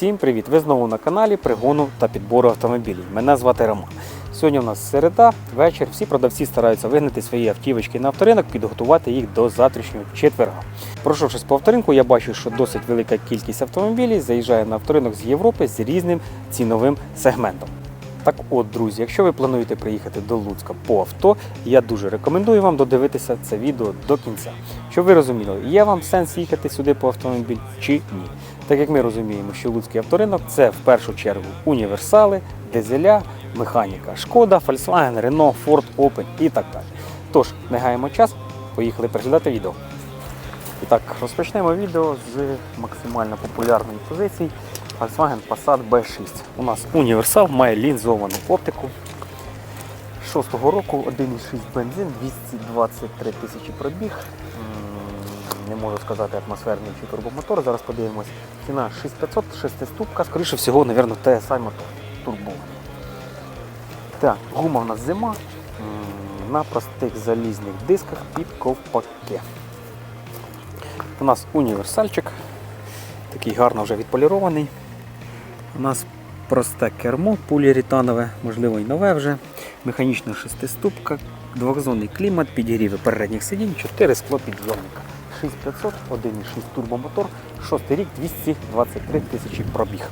Всім привіт! Ви знову на каналі пригону та підбору автомобілів. Мене звати Роман. Сьогодні у нас середа, вечір. Всі продавці стараються вигнати свої автівочки на авторинок, підготувати їх до завтрашнього четверга. Пройшовшись по авторинку, я бачу, що досить велика кількість автомобілів заїжджає на авторинок з Європи з різним ціновим сегментом. Так от, друзі, якщо ви плануєте приїхати до Луцька по авто, я дуже рекомендую вам додивитися це відео до кінця. Щоб ви розуміли, є вам сенс їхати сюди по автомобіль чи ні. Так як ми розуміємо, що Луцький авторинок це в першу чергу універсали, дизеля, механіка, шкода, Volkswagen, Renault, Ford, Opel і так далі. Тож, не гаємо час, поїхали переглядати відео. І так, розпочнемо відео з максимально популярної позиції Volkswagen Passat B6. У нас універсал має лінзовану оптику. 6-го року 1,6 бензин, 223 тисячі пробіг. Не можу сказати атмосферний чи турбомотор. Зараз подивимось. Ціна 6500, 6-ступка, скоріше всього, мабуть, TSI мотор турбований. Так, гума в нас зима на простих залізних дисках під ковпаки. У нас універсальчик, такий гарно вже відполірований. У нас просте кермо поліуретанове, можливо і нове вже. Механічна шестиступка, двохзонний клімат, підігріви передніх сидінь, 4 склопідйомника. 6500, 1,6 турбомотор, 6 рік, 223 тисячі пробіг.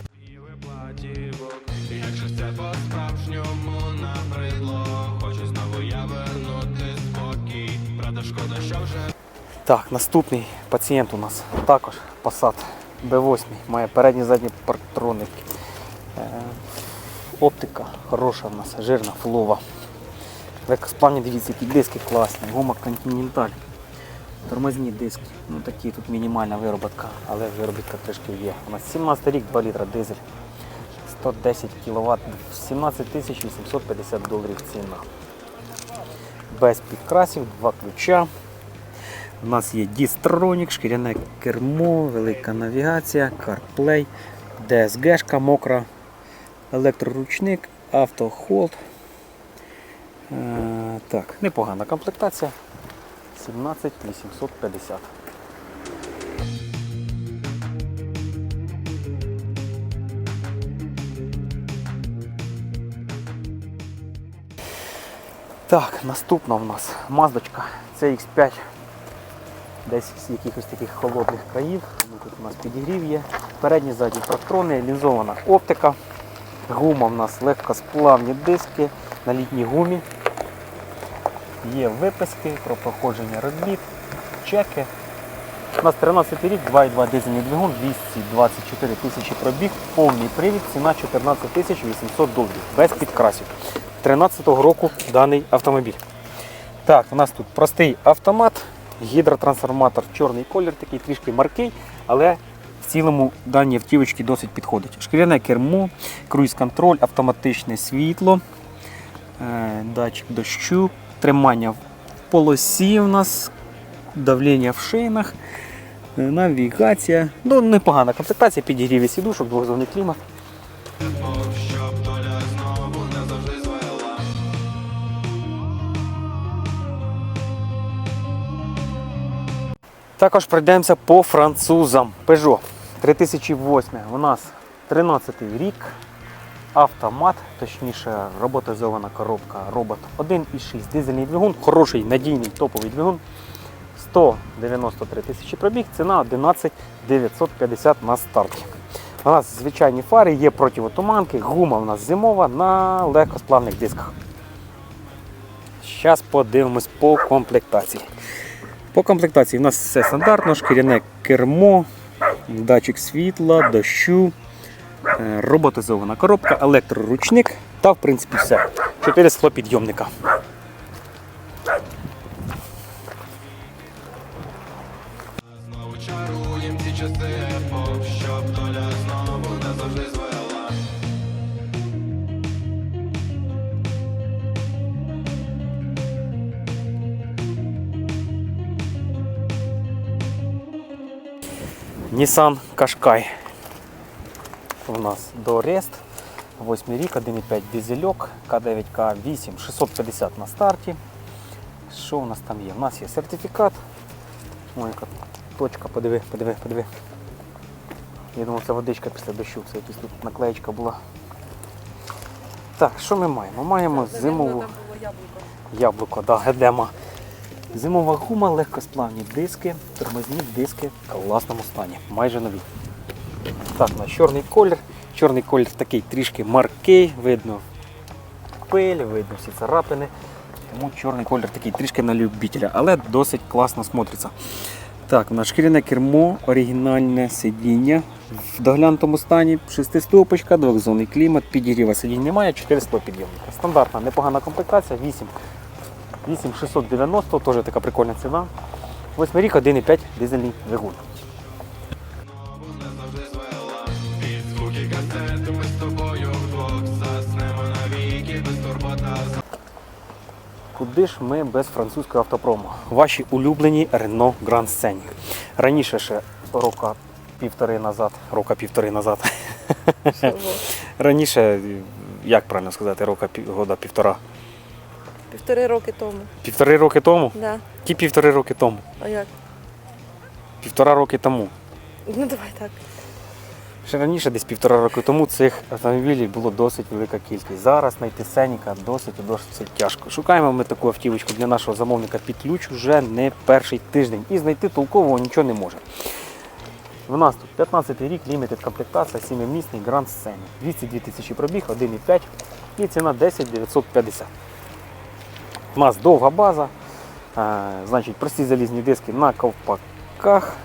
Так, наступний пацієнт у нас також Passat B8, має передні задні партроники. Е, оптика хороша в нас, жирна, фулова. Легкосплавні, дивіться, які диски класні, гума Continental. Тормозні диски. Ну такі тут мінімальна вироботка, але виробітка трішки є. У нас 17 рік, 2 літра дизель. 110 кВт, 17 850 доларів ціна. Без підкрасів, два ключа. У нас є дістронік, шкіряне кермо, велика навігація, CarPlay, DSG мокра, електроручник, автохолд. Е, так, непогана комплектація. 17 850. Так, наступна в нас маздочка CX5 десь з якихось таких холодних країв. Ну, Тут у нас підігрів є. Передні задні протрони, лінзована оптика. Гума в нас легкосплавні диски на літній гумі. Є виписки про проходження робіт, чеки. У нас 13 рік, 2,2 дизельний двигун, 224 тисячі пробіг, повний привід, ціна 14 тисяч 800 доларів, без підкрасів. 13-го року даний автомобіль. Так, у нас тут простий автомат, гідротрансформатор, чорний колір, такий трішки маркий, але в цілому дані автівочки досить підходять. Шкіряне кермо, круїз-контроль, автоматичне світло, е, датчик дощу, тримання в полосі у нас, давлення в шинах, е, навігація. Ну, непогана комплектація, підігріві сідушок, двохзонний клімат. Також пройдемося по французам. Peugeot 3008 у нас 13 рік. Автомат, точніше роботизована коробка робот 1,6 дизельний двигун, хороший надійний топовий двигун. 193 тисячі пробіг, ціна 11 950 на старті. У нас звичайні фари, є противотуманки, гума у нас зимова на легкосплавних дисках. Зараз подивимось по комплектації. По комплектації у нас все стандартно, шкіряне кермо, датчик світла, дощу, роботизована коробка, електроручник та в принципі все. Чотири склопідйомника. Знову чаруєм У нас до Рест. 8 рік, 1,5 дизельок, К9К8, 650 на старті. Що у нас там є? У нас є сертифікат. Ой, яка точка, подиви, подиви, подиви. Я думав, це водичка після дощу, це якась тут наклеєчка була. Так, що ми маємо? Маємо зимову яблуко, да, гедема. Зимова гума, легкосплавні диски, тормозні диски в класному стані, майже нові. Так, на чорний колір. Чорний колір такий трішки маркий, видно пиль, видно всі царапини. Тому чорний колір такий трішки на любителя, але досить класно смотриться. Так, на шкіряне кермо, оригінальне сидіння в доглянутому стані, шестиступочка, двохзонний клімат, підігріва сидінь немає, 400 підйомника. Стандартна, непогана комплектація, 8 8690, теж така прикольна ціна. Восьмий рік 1,5 дизельний двигун. Куди ж ми без французького автопрому? Ваші улюблені Renault Grand Scenic. Раніше ще рока півтори назад, рока півтори назад. Раніше, як правильно сказати, рока года півтора. Півтори роки тому. Півтори роки тому? Да. Ті півтори роки тому. А як? Півтора роки тому. Ну давай так. Ще раніше, десь півтора року тому, цих автомобілів було досить велика кількість. Зараз знайти Сеніка досить досить тяжко. Шукаємо ми таку автівочку для нашого замовника під ключ вже не перший тиждень. І знайти толкового нічого не може. У нас тут 15 рік, лімітед комплектація, 7-місний Grand Scenic. 202 тисячі пробіг, 1,5 і ціна 10 950. У нас довга база, е, значить прості залізні диски на ковпаках.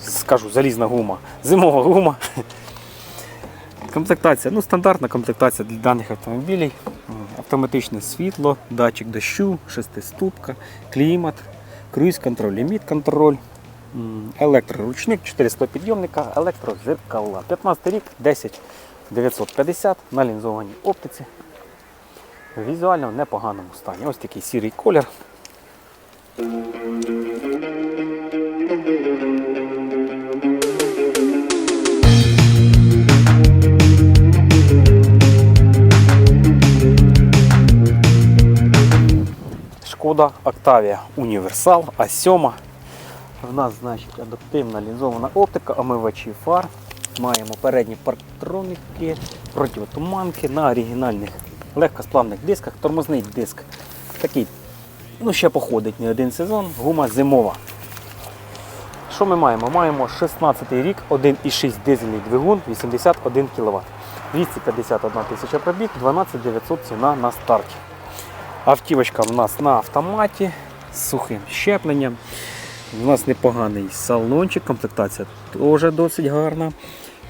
Скажу, залізна гума, зимова гума. Комплектація, ну стандартна комплектація для даних автомобілів. Автоматичне світло, датчик дощу, шестиступка, клімат, круїз-контроль, ліміт-контроль, електроручник, 400 підйомника, електрозеркала. 15 рік, 10 950 на лінзованій оптиці. Візуально в непоганому стані. Ось такий сірий колір. Шкода Octavia Універсал А7. В нас, значить, адаптивна лінзована оптика, омивачі фар. Маємо передні парктроники, противотуманки на оригінальних легкосплавних дисках, тормозний диск. Такий, ну ще походить не один сезон, гума зимова. Що ми маємо? Маємо 16 рік, 1,6 дизельний двигун, 81 кВт. 251 тисяча пробіг, 12 900 ціна на старті. Автівочка в нас на автоматі з сухим щепленням. У нас непоганий салончик, комплектація теж досить гарна.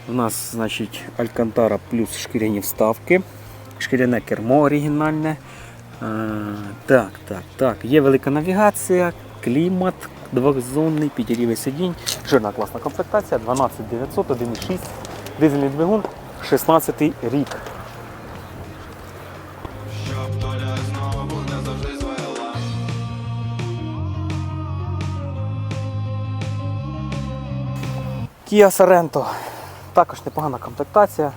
У нас, значить, Алькантара плюс шкіряні вставки, шкіряне кермо оригінальне. А, так, так, так. Є велика навігація, клімат, двохзонний, підігрівий сидінь, жирна класна комплектація, 12900, 1,6, дизельний двигун, 16 рік. Kia Sorento. Також непогана комплектація.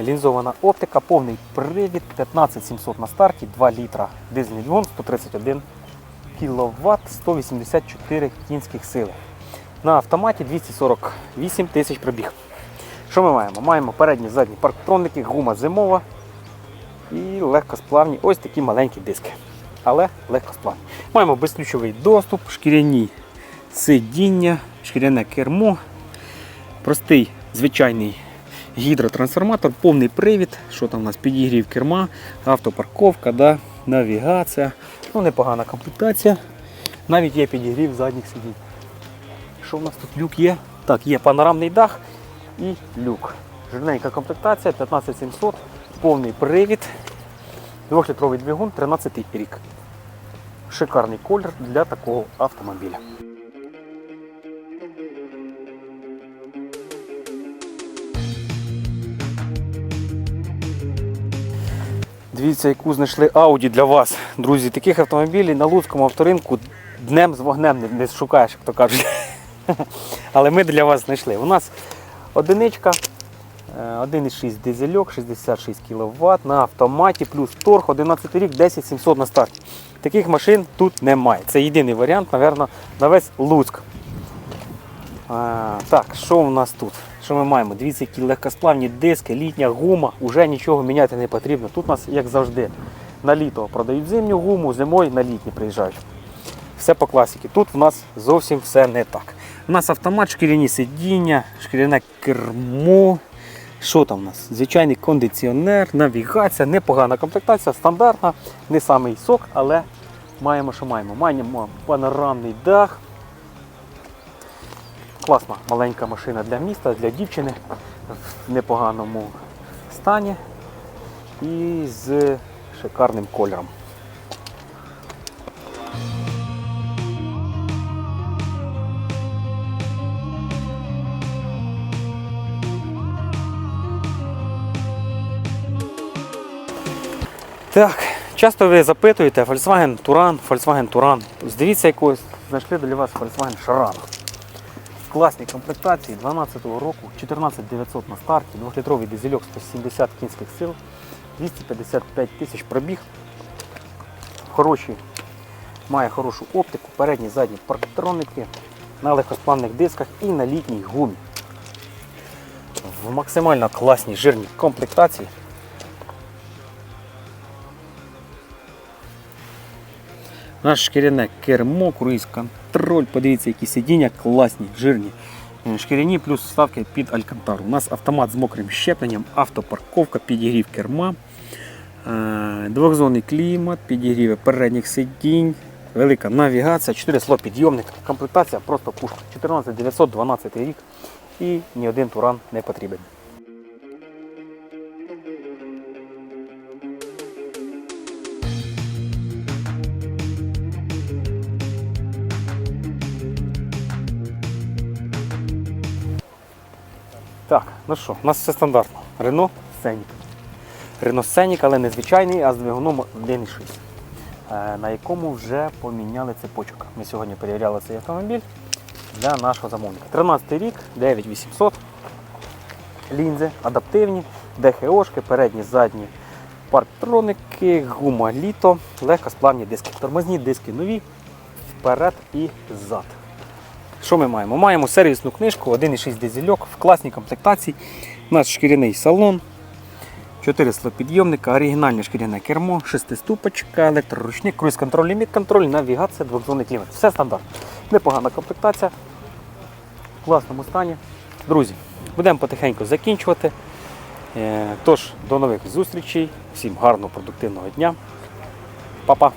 Лінзована оптика, повний привід, 15700 на старті, 2 літра дизельний двигун, 131 кВт, 184 кінських сили. На автоматі 248 тисяч пробіг. Що ми маємо? Маємо передні задні парктроники, гума зимова і легкосплавні ось такі маленькі диски. Але легкосплавні. Маємо безключовий доступ, шкіряні сидіння, шкіряне кермо, простий звичайний гідротрансформатор, повний привід, що там у нас підігрів керма, автопарковка, да, навігація. Ну, непогана комплектація. Навіть є підігрів задніх сидінь. Що в нас тут люк є? Так, є панорамний дах і люк. Жирненька комплектація, 15700, повний привід, 2-літровий двигун, 13 рік. Шикарний колір для такого автомобіля. Дивіться, яку знайшли Audi для вас. Друзі, таких автомобілів на Луцькому авторинку днем з вогнем не, шукаєш, як то кажуть. Але ми для вас знайшли. У нас одиничка, е, 1,6 дизельок, 66 кВт на автоматі, плюс торг, 11 рік, 10 700 на старті. Таких машин тут немає. Це єдиний варіант, мабуть, на весь Луцьк. А, так, що у нас тут? Що ми маємо? Дивіться, які легкосплавні диски, літня гума, вже нічого міняти не потрібно. Тут у нас, як завжди, на літо продають зимню гуму, зимою на літні приїжджають. Все по класіки. Тут у нас зовсім все не так. У нас автомат, шкіряні сидіння, шкіряне кермо. Що там у нас? Звичайний кондиціонер, навігація, непогана комплектація, стандартна, не самий сок, але маємо, що маємо. Маємо панорамний дах. Класна маленька машина для міста, для дівчини в непоганому стані і з шикарним кольором. Так, часто ви запитуєте Volkswagen Touran, Volkswagen Touran. Дивіться якогось, знайшли для вас Volkswagen Шарана. Класній комплектації 12-го року, 14900 на старті, 2-літровий дизельок 170 кінських сил, 255 тисяч пробіг. Хороші, має хорошу оптику, передні, задні парктроники на легкосплавних дисках і на літній гумі. В максимально класній жирній комплектації. Наш шкіряне кермо, круїз контроль. Подивіться, які сидіння класні, жирні. Е, Шкіряні плюс вставки під алькантару. У нас автомат з мокрим щепленням, автопарковка, підігрів керма, е, двохзонний клімат, підігрів передніх сидінь, велика навігація, 4 слот підйомник. Комплектація просто пушка. 14912 рік і ні один туран не потрібен. Так, ну що, у нас все стандартно. Рено Сценік. Рено Сценік, але не звичайний, а з двигуном 1.6, е, на якому вже поміняли цепочок. Ми сьогодні перевіряли цей автомобіль для нашого замовника. 13 рік, 9800. Лінзи адаптивні, ДХОшки, передні, задні парктроники, гума літо, легкосплавні диски. Тормозні диски нові, вперед і ззад. Що ми маємо? Маємо сервісну книжку, 1,6 дизельок в класній комплектації. У нас шкіряний салон, 4 слопідйомника, оригінальне шкіряне кермо, 6 ступочка, електроручник, круїз контроль, ліміт контроль, навігація, двохзонний клімат. Все стандартно. Непогана комплектація. В класному стані. Друзі, будемо потихеньку закінчувати. Е, Тож, до нових зустрічей. Всім гарного, продуктивного дня. Па-па!